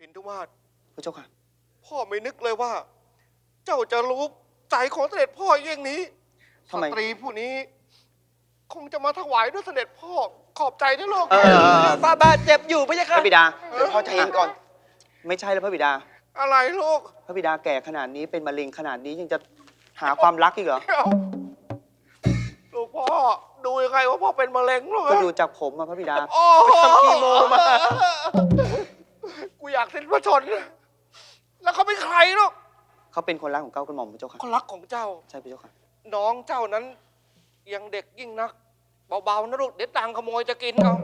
ปินทุมาศพระเจ้าค่ะ พ่อไม่นึกเลยว่า เจ้าจะรู้ใจของเสด็จพ่ออย่างนี้ทำไมสตรีผู้นี้ คงจะมาถวายด้วยเสด็จพ่อขอบใจนะลูกเออฟาบาทเจ็บอยู่พะยะพค่ะระบิดาเดี๋ยวพ่อใจเย็นก่อน ไม่ใช่แล้วพระบิดา อะไรลูกพระบิดาแก่ขนาดนี้เป็นมะเร็งขนาดนี้ยังจะหาความรักอีกเหรอเอ้าลูกพ่อดูยังไงว่าพ่อเป็นมะเร็งลูกก็ดูจากผมอะพระบิดา โอ้ทำคีโมมา กูอยากสิ้นพระชนม์แล้วเขาเป็นใครลูกเขาเป็นคนรักของเก้ากระหม่อมพระเจ้าค่ะคนรักของเจ้า ใช่พระเจ้าค่ะ น้องเจ้านั้น ยังเด็กยิ่งนัก เบาๆนะลูกเดี๋ยวตังขโมยจะกินเอา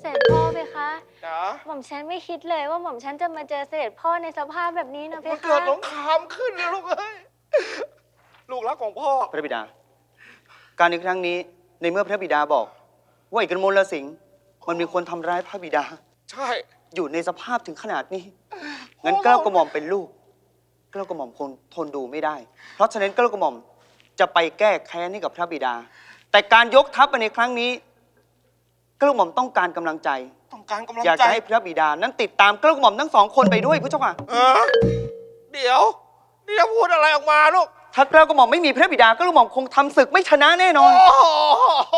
เสด็จพ่อเพคะจ๋าหม่อมฉันไม่คิดเลยว่าหม่อมฉันจะมาเจอเสด็จพ่อในสภาพแบบนี้นะเพมันคะเกิดสงครามขึ้นเลยลูกเอ้ย ลูกรักของพ่อ พระบิดา การในครั้งนี้ในเมื่อพระบิดาบอก ว่าอีกกมลสิงห์มันมีคนทำร้ายพระบิดา ใช่ อยู่ในสภาพถึงขนาดนี้ งั้นเกล้ากระหม่อมเป็นลูก เกล้ากระหม่อมคงทนดูไม่ได้ เพราะฉะนั้นเกล้ากระหม่อมจะไปแก้แค้นให้กับพระบิดา แต่การยกทัพไปในครั้งนี้ เกล้ากระหม่อมต้องการกำลังใจ ต้องการกำลังอยากใจ จะให้พระบิดานั้นติดตามเกล้ากระหม่อมทั้งสองคนไปด้วยพระเจ้าค่ะ เออ เดี๋ยว เดี๋ยวพูดอะไรออกมาลูก ถ้าเกล้ากระหม่อมไม่มีพระบิดาเกล้ากระหม่อมคงทำศึกไม่ชนะแน่นอน โอ้โห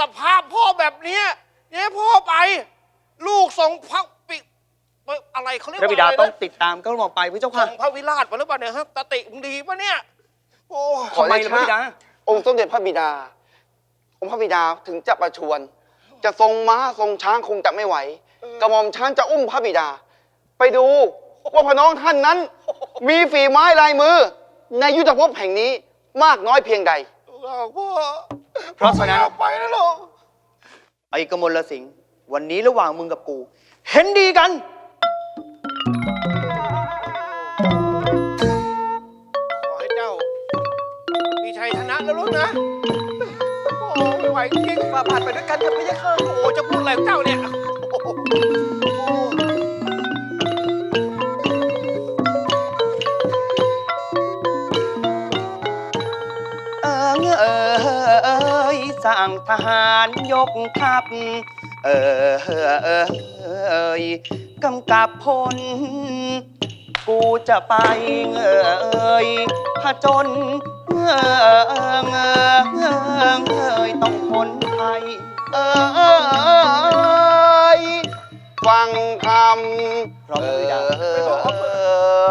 สภาพพ่อแบบเนี้ยเนี่ยพ่อไป ลูกส่งพระปิอะไรเขาเรียกพระว่าบิดาอะไรต้องนะติดตามเกล้ากระหม่อมไปพระเจ้าส่ค่ะงพระวิราชมาหรือเปล่าเนี่ยฮะตติมึงดีปะเนี่ย โอ้ขอทำไมเดล่ะพระบิดาชะองค์สมเด็จพระบิดา องค์พระบิดาถึงจะประชวรจะทรงม้าทรงช้างคงจะไม่ไหว กระหม่อมช้างจะอุ้มพระบิดา ไปดูว่าพระน้องท่านนั้น มีฝีไม้ลายมือ ในยุทธภพแห่งนี้มากน้อยเพียงใดลูกรักพ่อเพราะฉะนั้นพ่อไม่อยากไปนะลูกไอ้กมลสิงห์ วันนี้ระหว่างมึงกับกู เห็นดีกัน ขอให้เจ้า มีชัยชนะแล้วลูกนะ โอ้ไม่ไหวจริงฟาบาทไปด้วยกันเถอะพะยะค่ะโอ้จะพูดอะไรของเจ้าเนี่ยโอ้โหโอ้เอิงเอยสั่งทหารยกทัพ เออเอยกำกับพล กูจะไปเอยผจญเอยเอยต้องพ้นภัยเอยฟังคพร้อมำพระบิดาเอ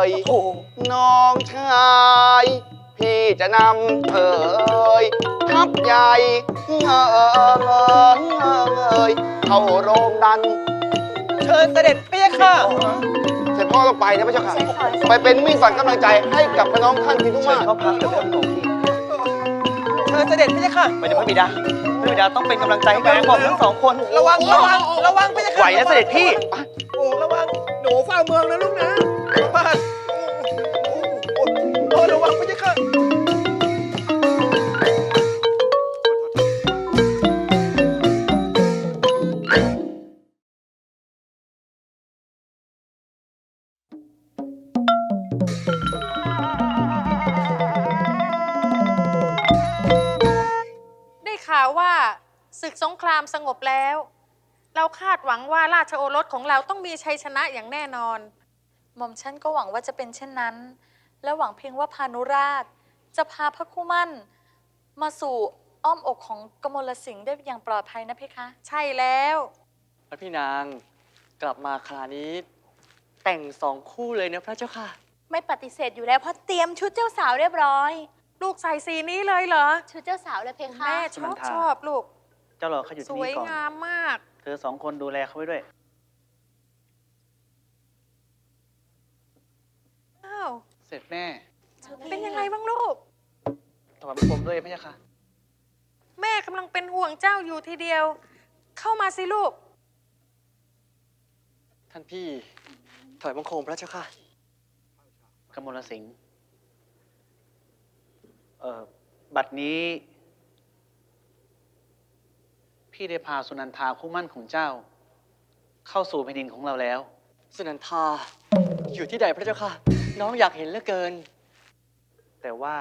ยโอ้โหน้องชาย พี่จะนำเอยทัพใหญ่เอยเข้าโรงดันเชิญเสด็จพะยะค่ะเสร็จพ่อต้องไปนะพระเจ้าค่ะใช่ค่ะ ไปเป็นมิ่งฝันกำลังใจให้กับพระน้องท่านพิทุเชิญมาศเข้าพักเดี๋ยวพระองค์พี่เชิญเสด็จพะยะค่ะไปเดี๋ยวพระบิดาพระบิดาต้องเป็นกำลังใจให้กับผมทั้งสองคน ระวังระวังระวังพะยะค่ะไหวนะเสด็จพี่โอ้ระวังหนูเฝ้าเมืองนะลูกนะ สงครามสงบแล้ว เราคาดหวังว่าราชโอรสของเราต้องมีชัยชนะอย่างแน่นอน หม่อมฉันก็หวังว่าจะเป็นเช่นนั้น และหวังเพียงว่าพานุราช จะพาพระคู่มั่น มาสู่อ้อมอกของกมลสิงห์ได้อย่างปลอดภัยนะเพคะ ใช่แล้ว พระพี่นางกลับมาคราวนี้ แต่งสองคู่เลยนะพระเจ้าค่ะ ไม่ปฏิเสธอยู่แล้วเพราะเตรียมชุดเจ้าสาวเรียบร้อย ลูกใส่สีนี้เลยเหรอ ชุดเจ้าสาวเลยเพคะ แม่ชอบชอบลูก เจ้าหลอเขาอยู่สที่วยนี่ก่อน งามมาก เธอสองคนดูแลเขาไว้ด้วย อ้าว เสร็จแม่เป็นยังไงบ้างลูกถวายบังคมด้วยพระเจ้าค่ะ แม่กำลังเป็นห่วงเจ้าอยู่ทีเดียว เข้ามาสิลูก ท่านพี่ ถอยบังคมพระเจ้าค่ะ กมลสิงห์เอ่อบัดนี้ พี่ได้พาสุนันทาคู่มั่นของเจ้า เข้าสู่แผ่นดินของเราแล้ว สุนันทา อยู่ที่ใดพระเจ้าค่ะ น้องอยากเห็นเหลือเกิน แต่ว่า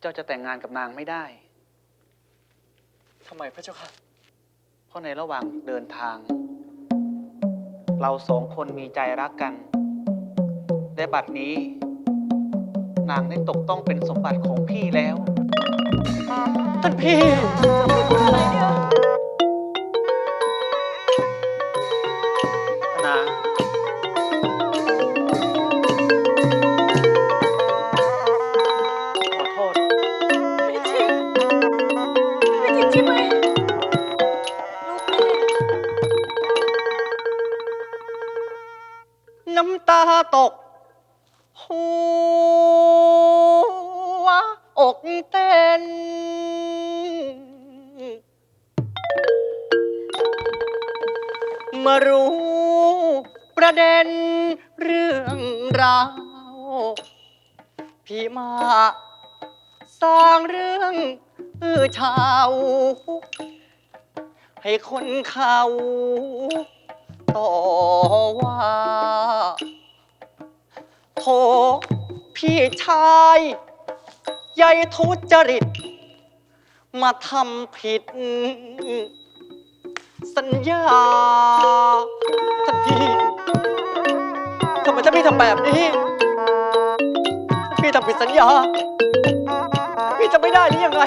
เจ้าจะแต่งงานกับนางไม่ได้ ทำไมพระเจ้าค่ะ เพราะในระหว่างเดินทาง เราสองคนมีใจรักกันและบัดนี้ นางได้ตกต้องเป็นสมบัติของพี่แล้ว ท่านพี่ พี่มา สร้างเรื่องเออชาว ให้คนเขาต่อว่าโทพี่ชายใหญ่ทุจริต มาทำผิด สัญญาท่านพี่ทำไมท่านพี่ทำแบบนี้ ท่ทำผิดสัญญา พี่จะไม่ได้หรือยังไง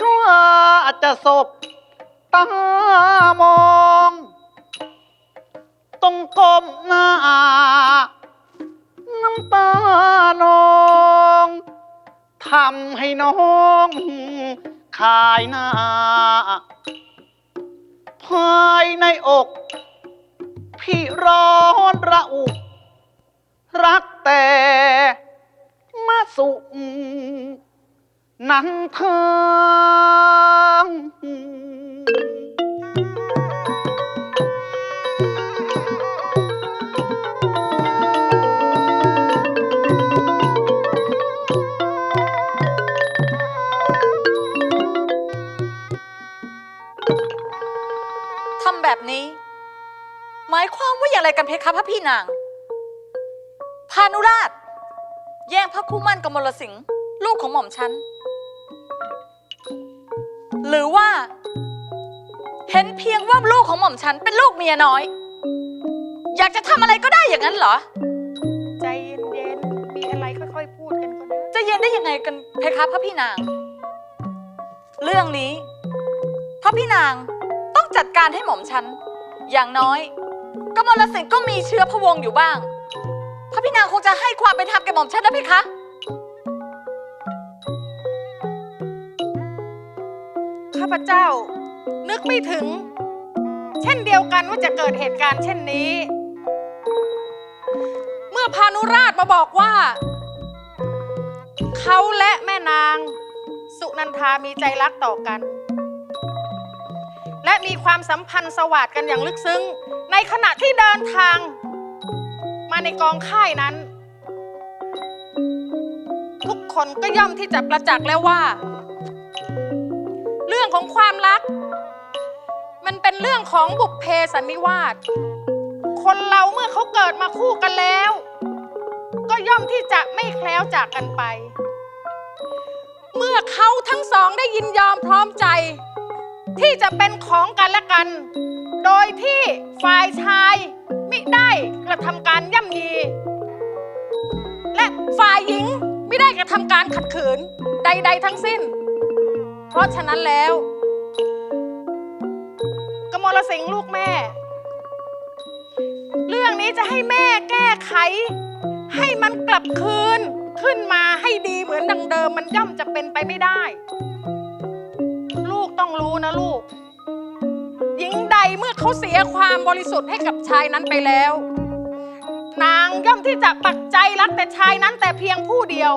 กล้าจะสบตามอง ต้องก้มหน้า น้ำตานองทำให้น้องขายหน้า ภายในอก พี่ร้อนระอุ รักแต่มาสุ นันเทงทำแบบนี้ หมายความว่าอย่างไรกันเพคะพระพี่นาง พานุราช แย่งพระคู่มั่นกบมลสิงห์ลูกของหม่อมฉัน หรือว่า เห็นเพียงว่าลูกของหม่อมฉันเป็นลูกเมียน้อย อยากจะทำอะไรก็ได้อย่างนั้นเหรอ ใจเย็นๆ มีอะไรค่อยๆ พูดกันก็ได้จะเย็นได้ยังไงกันเพคะพระพี่นาง เรื่องนี้พระพี่นางต้องจัดการให้หม่อมฉัน อย่างน้อยกมลสิงห์ก็มีเชื้อพระวงศ์อยู่บ้าง พระพี่นางคงจะให้ความเป็นธรรมแก่หม่อมฉันนะเพคะ ข้าพเจ้า นึกไม่ถึง เช่นเดียวกันว่าจะเกิดเหตุการณ์เช่นนี้ เมื่อพานุราชมาบอกว่า เขาและแม่นาง สุนันทามีใจรักต่อกัน และมีความสัมพันธ์สวัสดกันอย่างลึกซึ้ง ในขณะที่เดินทาง มาในกองค่ายนั้น ทุกคนก็ย่อมที่จะประจักษ์แล้วว่า รื่องของความรัก มันเป็นเรื่องของบุพเพสันนิวาสคนเราเมื่อเขาเกิดมาคู่กันแล้ว ก็ย่อมที่จะไม่แคล้วจากกันไป เมื่อเขาทั้งสองได้ยินยอมพร้อมใจ ที่จะเป็นของกันและกัน โดยที่ฝ่ายชายมิได้กระทำการย่ำยี และฝ่ายหญิงไม่ได้กระทำการขัดขืนใด ๆ ทั้งสิ้น เพราะฉะนั้นแล้ว กมลสิงห์ลูกแม่ เรื่องนี้จะให้แม่แก้ไข ให้มันกลับคืนขึ้นมาให้ดีเหมือนดังเดิม มันย่อมจะเป็นไปไม่ได้ ลูกต้องรู้นะลูก หญิงใดเมื่อเขาเสียความบริสุทธิ์ให้กับชายนั้นไปแล้ว นางย่อมที่จะปักใจรักแต่ชายนั้นแต่เพียงผู้เดียว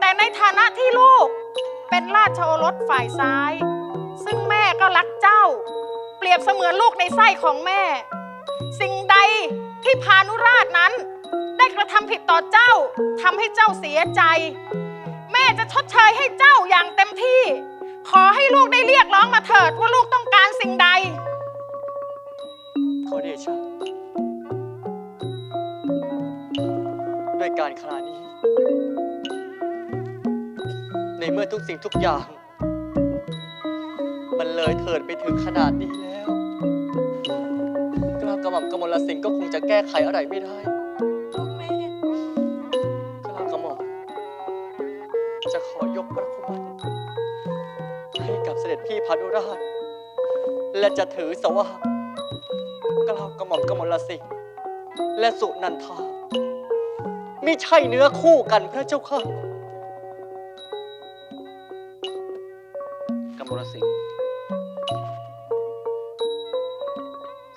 แต่ในฐานะที่ลูก เป็นราชโอรสฝ่ายซ้าย ซึ่งแม่ก็รักเจ้า เปรียบเสมือนลูกในไส้ของแม่ สิ่งใดที่พานุราชนั้น ได้กระทำผิดต่อเจ้าทำให้เจ้าเสียใจ แม่จะชดเชยให้เจ้าอย่างเต็มที่ ขอให้ลูกได้เรียกร้องมาเถิดว่าลูกต้องการสิ่งใด ขอเดชะด้วยการครานี้ เมื่อทุกสิ่งทุกอย่าง มันเลยเถิดไปถึงขนาดนี้แล้ว กล้ากระหม่อมกมลสิงห์ก็คงจะแก้ไขอะไรไม่ได้แม่กล้ากระหม่อมจะขอยกพระคุมันให้กับเสด็จพี่พานุราช และจะถือสว่ากล้ากระหม่อมกมลสิงห์และสุนันทาไม่ใช่เนื้อคู่กันพระเจ้าค่ะ มลสิงห์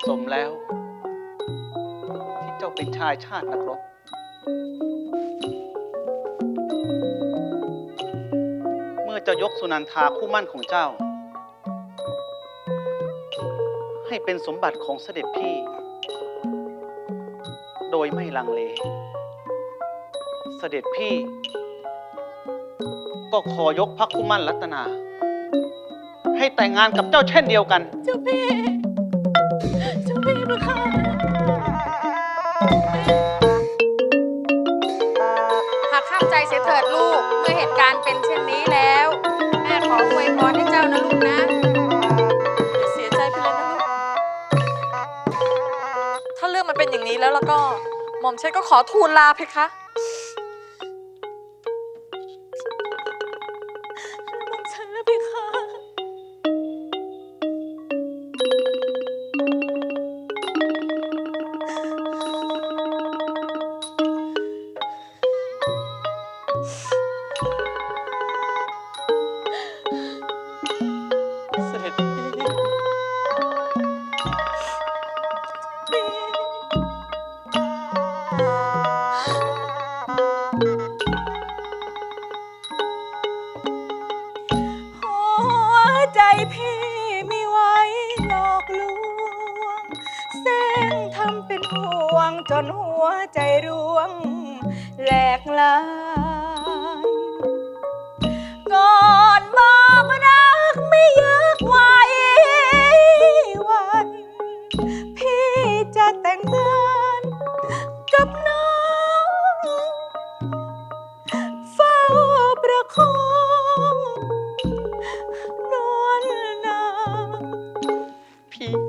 สมแล้ว ที่เจ้าเป็นชายชาตินักรบเมื่อจ้ายกสุนันทาคู่มั่นของเจ้า ให้เป็นสมบัติของเสด็จพี่ โดยไม่ลังเล เสด็จพี่ ก็ขอยกพระคู่มั่นรัตนา ให้แต่งงานกับเจ้าเช่นเดียวกัน เจ้าพี่ เจ้าพี่มาค่ะหากข้ามใจเสียเถิดลูก เมื่อเหตุการณ์เป็นเช่นนี้แล้ว แม่ขออวยพรให้เจ้านะลูกนะอย่าเสียใจไปเลยนะลูก ถ้าเรื่องมันเป็นอย่างนี้แล้วแล้วก็ หม่อมฉันก็ขอทูลลาเพคะ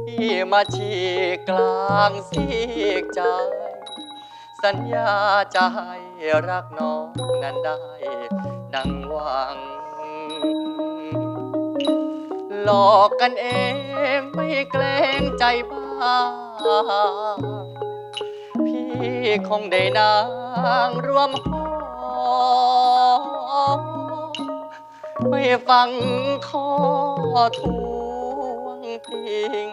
พี่มาฉีกกลางซีกใจ สัญญาจะให้รักน้องนั้นได้ ดังหวัง หลอกกันเองไม่เกรงใจบ้างพี่คงได้นางรวมห้องไม่ฟังข้อท พิง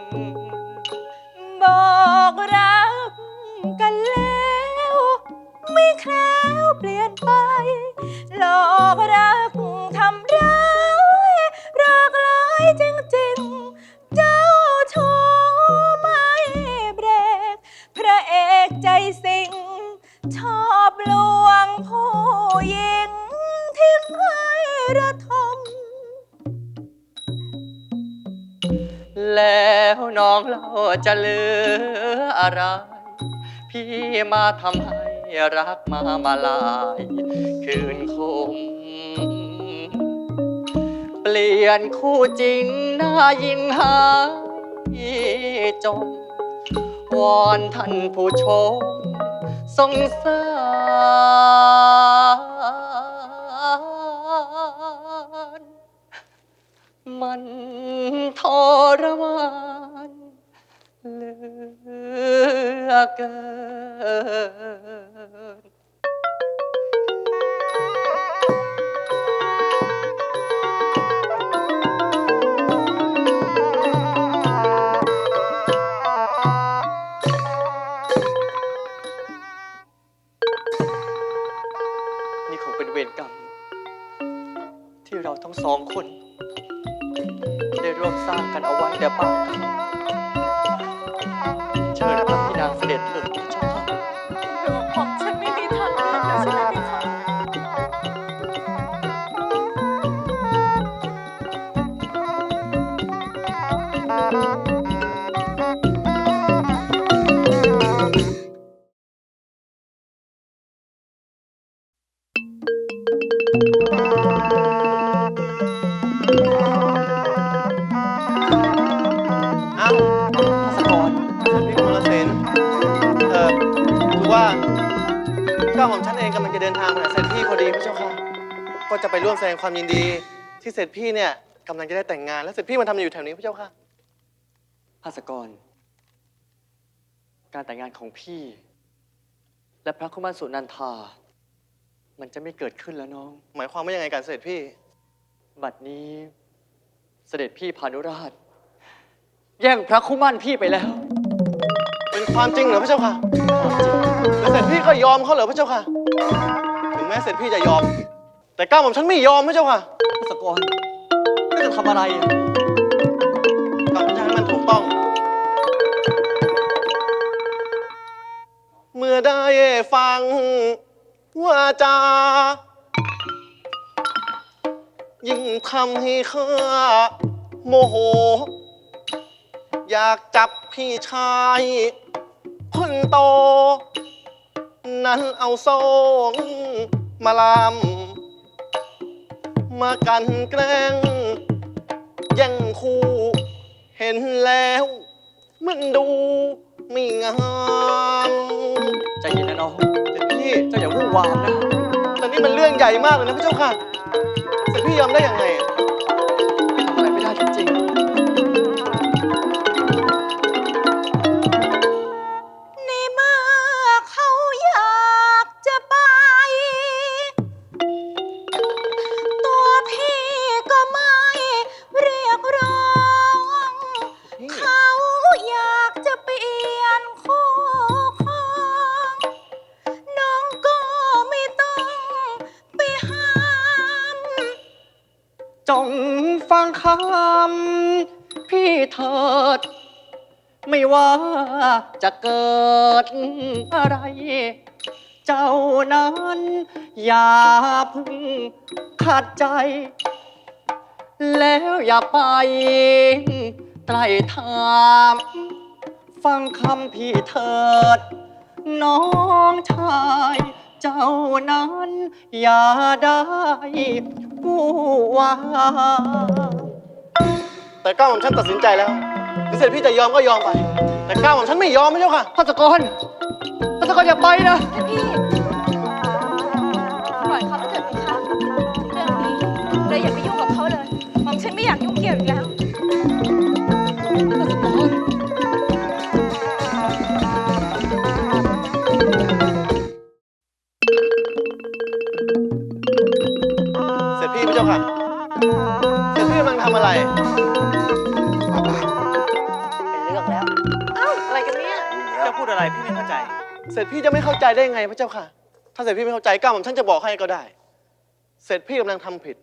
บอกรักกันแล้ว ไม่แคล้วเปลี่ยนไป หลอกรักทำร้ายรักร้ายจริงๆ จะเหลืออะไร พี่มาทำให้รักมามาลาย คืนคม เปลี่ยนคู่จริงน้ายิ่งหายจมวอนท่านผู้ชมสงสารมันทรมาน เหลือเกิน นี่คงเป็นเวรกรรม ที่เราทั้งสองคน ได้ร่วมสร้างกันเอาไว้แต่ปางก่อน ร่วมแสดงความยินดีที่เสด็จพี่เนี่ยกำลังจะได้แต่งงาน แล้วเสด็จพี่มันทำอะไรอยู่แถวนี้พระเจ้าค่ะพัสกร การแต่งงานของพี่ และพระคุมันสุนันทา มันจะไม่เกิดขึ้นแล้วน้อง หมายความว่ายังไงกันเสด็จพี่ บัดนี้ เสด็จพี่พานุราช แย่งพระคุมันพี่ไปแล้ว เป็นความจริงเหรอพระเจ้าค่ะแล้วเสด็จพี่ก็ยอมเขาเหรอพระเจ้าค่ะ ถึงแม้เสด็จพี่จะยอม แต่ก้าวของฉันไม่ยอมพระเจ้าค่ะพัสกรก็จะทำอะไรอะก้าวของฉันให้มันถูกต้อง เมื่อได้ฟังว่าจายิ่งทำให้ข้าโมโห อยากจับพี่ชายคนโต นั้นเอาโซ่มาลำมากันแกล้งแย่งคู่เห็นแล้ว มันดูไม่งามใจเย็นนะน้องแต่พี่เจ้าอย่าวุ่นวามนะแต่นี่มันเรื่องใหญ่มากเลยนะพระเจ้าค่ะแต่พี่ยอมได้ยังไงอะ จะเกิดอะไร เจ้านั้นอย่าเพึ่งขัดใจ แล้วอย่าไปไตรถาม ฟังคำพี่เถิด น้องชาย เจ้านั้นอย่าได้ผู้ว่าแต่ก้าวของฉันตัดสินใจแล้วถึงเสร็จพี่จะยอมก็ยอมไป แต่ก้าวของฉันไม่ยอมพระเจ้าค่ะ พัสกรพัสกรอย่าไปนะ ท่านพี่ปล่อยเขาไปเถอะพี่คะเรื่องนี้เราอย่าไปยุ่ง สร็จพี่จะไม่เข้าใจได้ไงพระเจ้าค่ะ ถ้าเสร็จพี่ไม่เข้าใจก้าวผมฉันจะบอกให้ก็ได้ เสร็จพี่กำลังทำผิด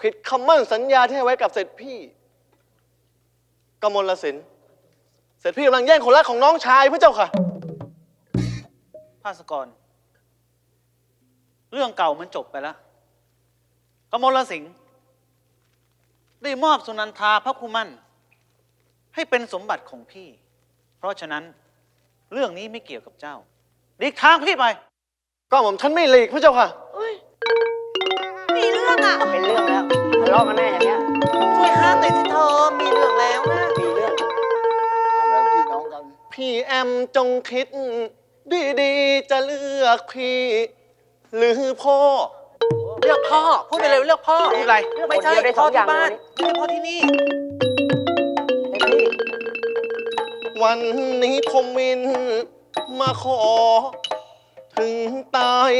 ผิดคำมั่นสัญญาที่ให้ไว้กับเสร็จพี่กมลสิน เสร็จพี่กำลังแย่งคนรักของน้องชายพระเจ้าค่ะ ภาสกร เรื่องเก่ามันจบไปแล้วกมลสิงห์ได้มอบสุนันทาพระคุมัน ให้เป็นสมบัติของพี่ เพราะฉะนั้นเรื่องนี้ไม่เกี่ยวกับเจ้า ดีกทางพี่ไป ก็ผมฉันไม่หลีกพระเจ้าค่ะ มีเรื่องอะ เป็นเรื่องแล้วทะเลาะกันแน่อย่างเงี้ยช่วยห้ามหน่อยสิเธอ มีเรื่องแล้วนะ มีเรื่องพี่แอมจงคิด ดีๆ จะเลือกพี่ หรือพ่อ เลือกพ่อ พูดไปเลยเลือกพ่อพูดอะไร ไม่ใช่คนเดียวได้สพ่อองอย่างที่บ้านเลยวันนี้ไม่ใช่พ่อที่นี่เต็มที่วันนี้ผมมิน มาขอ ถึงตาย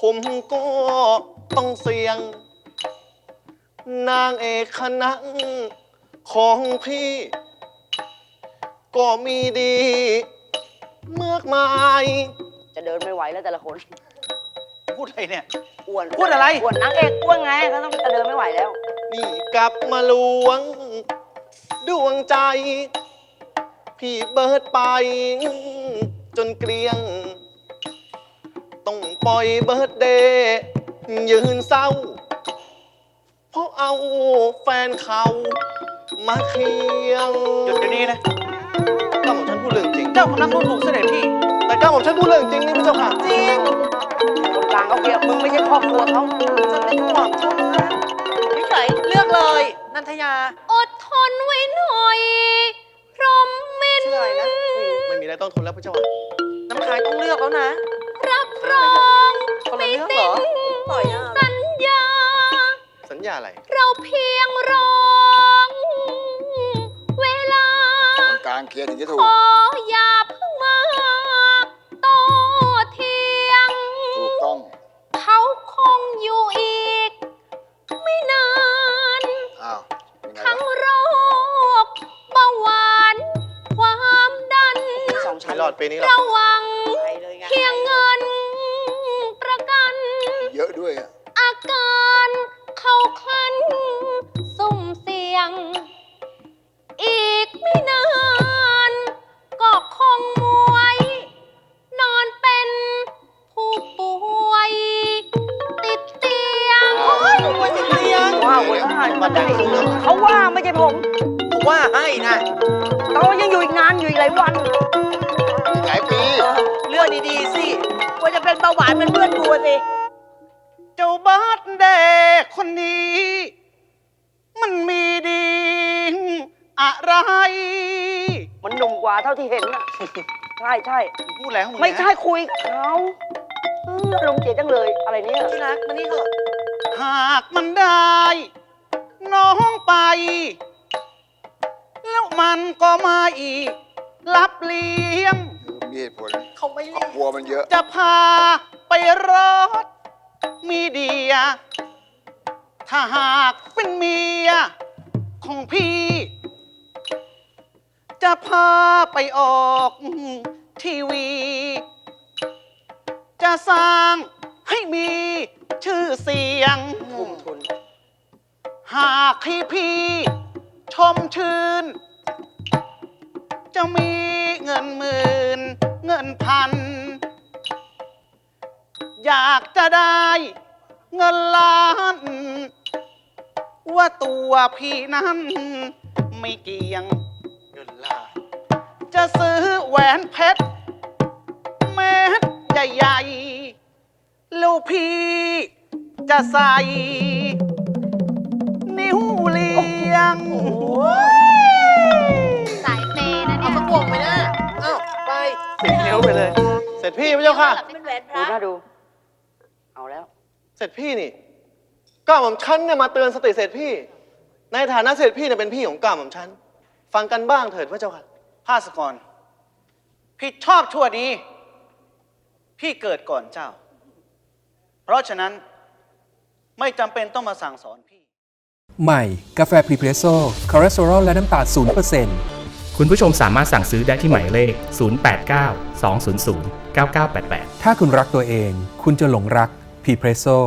ผมก็ต้องเสี่ยง นางเอกคณะของพี่ ก็มีดีมากมาย จะเดินไม่ไหวแล้วแต่ละคน พูดอะไรเนี่ย อ้วนพูดอะไร อ้วนนางเอกอ้วนไงเขาต้องจะเดินไม่ไหวแล้ว นี่กลับมาลวง ดวงใจ พี่เบิร์ดไป จนเกลียง ต้องปล่อยเบิร์ดเดย์ยืนเศร้า เพราะเอาแฟนเขา มาเคียงหยุดเดี๋ยวนี้นะก้าหม่อมฉันพูดเรื่องจริงเจ้ากำลังดูถูกเสด็จพี่ แต่ก้าหม่อมฉันพูดเรื่องจริงนี่พระเจ้าค่ะจริงคนกลางเขาเกลียดมึงไม่ใช่ครอบครัวเขาฉันเป็นห่วงเขานะเฉยเลือกเลย นันทยา อดทนไว้หน่อย พรหมมินชื่ออะไรนะ ไม่มีอะไรต้องทนแล้วพระเจ้าค่ะ น้ำค้างต้องเลือกแล้วนะ รับรองคนละเรื่องเหรอต่อยหน้าสัญญา สัญญาอะไรเราเพียงร้องเวลาคนกลางเคลียร์ถึงจะถูขก ออย่าเพิ่งมา คนได้มาได้เขาว่าไม่ใช่ผมผมว่าให้นะเขายังอยู่อีกนานอยู่อีกหลายวันอีกหลายปีเลือกดีๆสิว่าจะเป็นเบาหวานเป็นเพื่อนกูสิเจ้าบาสเดคนนี้ มันมีดี อะไร มันหนุ่มกว่าเท่าที่เห็นน่ะ ใช่ใช่พูดอะไรของมึงไม่เนี่ยใช่คุยกับเขาเอออารมณ์เสียจังเลยอะไรเนี่ย ที่รักมานี่เถอะหากมันได้ น้องไป แล้วมันก็มาอีก รับเลี้ยง มีเหตุผลเขาไม่ครอบครัวมันเยอะ จะพาไปรถมีเดีย ถ้าหากเป็นเมียของพี่ จะพาไปออกทีวี จะสร้างให้มีชื่อเสียง ทุ่มทุน หากให้พี่ ชมชื่น จะมีเงินหมื่น เงินพัน อยากจะได้เงินล้าน ว่าตัวพี่นั้น ไม่เกี่ยง เงินล้าน จะซื้อแหวนเพชรเม็ดใหญ่ๆ ลูกพี่จะใส่ งสายเปย์นะเอาเนี่ยประกวงไปนะเอ้าไปสิบนิ้วไปเลย เสร็จพี่พระเจ้าค่ะ เป็นแหวนพดูระน่าดู เอาแล้ว เสร็จพี่นี่ก้าวหม่อมฉันเนี่ยมาเตือนสติเสร็จพี่ ในฐานะเสร็จพี่เนี่ยเป็นพี่ของก้าวหม่อมฉันฟังกันบ้างเถิดพระเจ้าค่ะ ภาสกร ผิดชอบชั่วดี พี่เกิดก่อนเจ้า เพราะฉะนั้นไม่จำเป็นต้องมาสั่งสอนพี่ ใหม่ กาแฟพรีเพรสโซ่คอเลสเตอรอลและน้ำตาล0%คุณผู้ชมสามารถสั่งซื้อได้ที่หมายเลข 089 200 9988 ถ้าคุณรักตัวเอง คุณจะหลงรักพรีเพรสโซ่